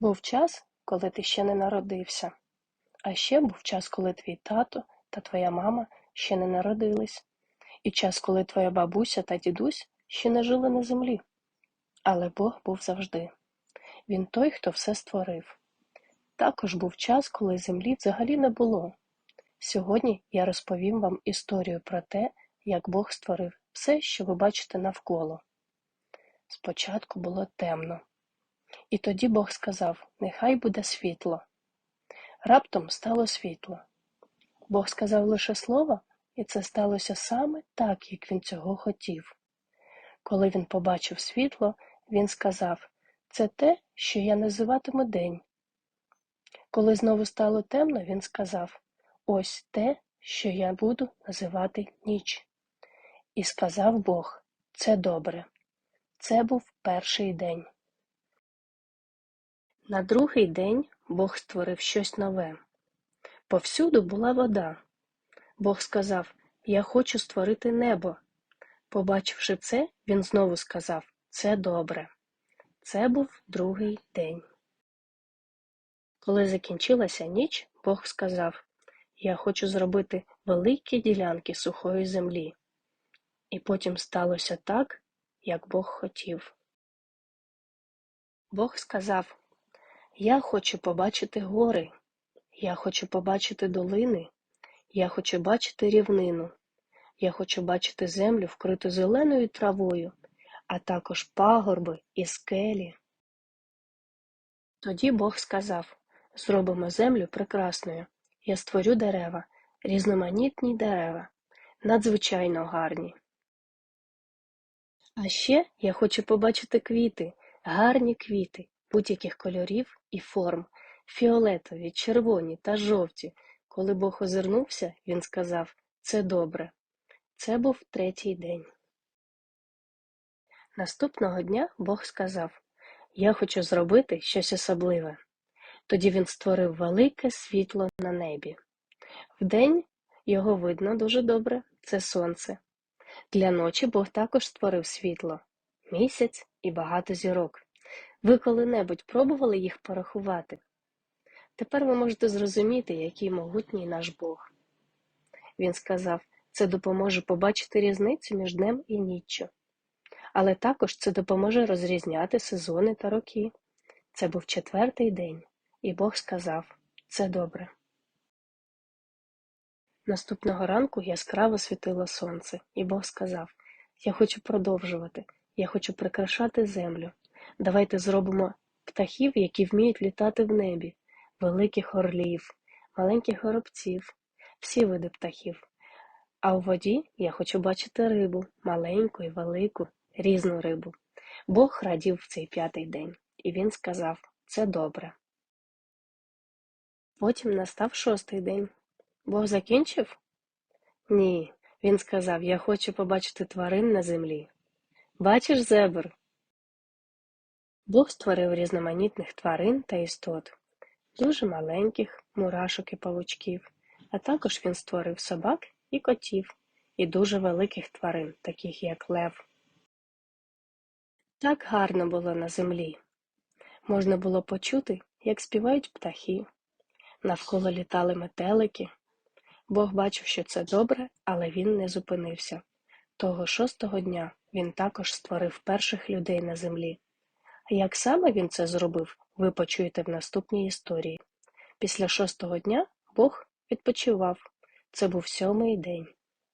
Був час, коли ти ще не народився, а ще був час, коли твій тато та твоя мама ще не народились, і час, коли твоя бабуся та дідусь ще не жили на землі. Але Бог був завжди. Він той, хто все створив. Також був час, коли землі взагалі не було. Сьогодні я розповім вам історію про те, як Бог створив все, що ви бачите навколо. Спочатку було темно. І тоді Бог сказав: Нехай буде світло. Раптом стало світло. Бог сказав лише слово, і це сталося саме так, як він цього хотів. Коли він побачив світло, він сказав: Це те, що я називатиму день. Коли знову стало темно, він сказав: Ось те, що я буду називати ніч. І сказав Бог: Це добре. Це був перший день. На другий день Бог створив щось нове. Повсюду була вода. Бог сказав: Я хочу створити небо. Побачивши це, він знову сказав: Це добре. Це був другий день. Коли закінчилася ніч, Бог сказав: Я хочу зробити великі ділянки сухої землі. І потім сталося так, як Бог хотів. Бог сказав: Я хочу побачити гори, я хочу побачити долини, я хочу бачити рівнину, я хочу бачити землю, вкриту зеленою травою, а також пагорби і скелі. Тоді Бог сказав: Зробимо землю прекрасною. Я створю дерева, різноманітні дерева, надзвичайно гарні. А ще я хочу побачити квіти, гарні квіти будь-яких кольорів і форм, фіолетові, червоні та жовті. Коли Бог озирнувся, він сказав Це добре. Це був третій день. Наступного дня Бог сказав Я хочу зробити щось особливе. Тоді він створив велике світло на небі. Вдень його видно дуже добре це сонце. Для ночі Бог також створив світло, місяць і багато зірок. Ви коли-небудь пробували їх порахувати? Тепер ви можете зрозуміти, який могутній наш Бог. Він сказав, це допоможе побачити різницю між днем і ніччю. Але також це допоможе розрізняти сезони та роки. Це був четвертий день, і Бог сказав це добре. Наступного ранку яскраво світило сонце, і Бог сказав Я хочу продовжувати, я хочу прикрашати землю. Давайте зробимо птахів, які вміють літати в небі, великих орлів, маленьких горобців, всі види птахів. А у воді я хочу бачити рибу, маленьку і велику, різну рибу. Бог радів в цей п'ятий день, і він сказав це добре. Потім настав шостий день. Бог закінчив? Ні. Він сказав Я хочу побачити тварин на землі. Бачиш зебр? Бог створив різноманітних тварин та істот, дуже маленьких мурашок і павучків, а також він створив собак і котів, і дуже великих тварин, таких як лев. Так гарно було на землі. Можна було почути, як співають птахи. Навколо літали метелики. Бог бачив, що це добре, але він не зупинився. Того шостого дня він також створив перших людей на землі. Як саме він це зробив, ви почуєте в наступній історії. Після шостого дня Бог відпочивав. Це був сьомий день.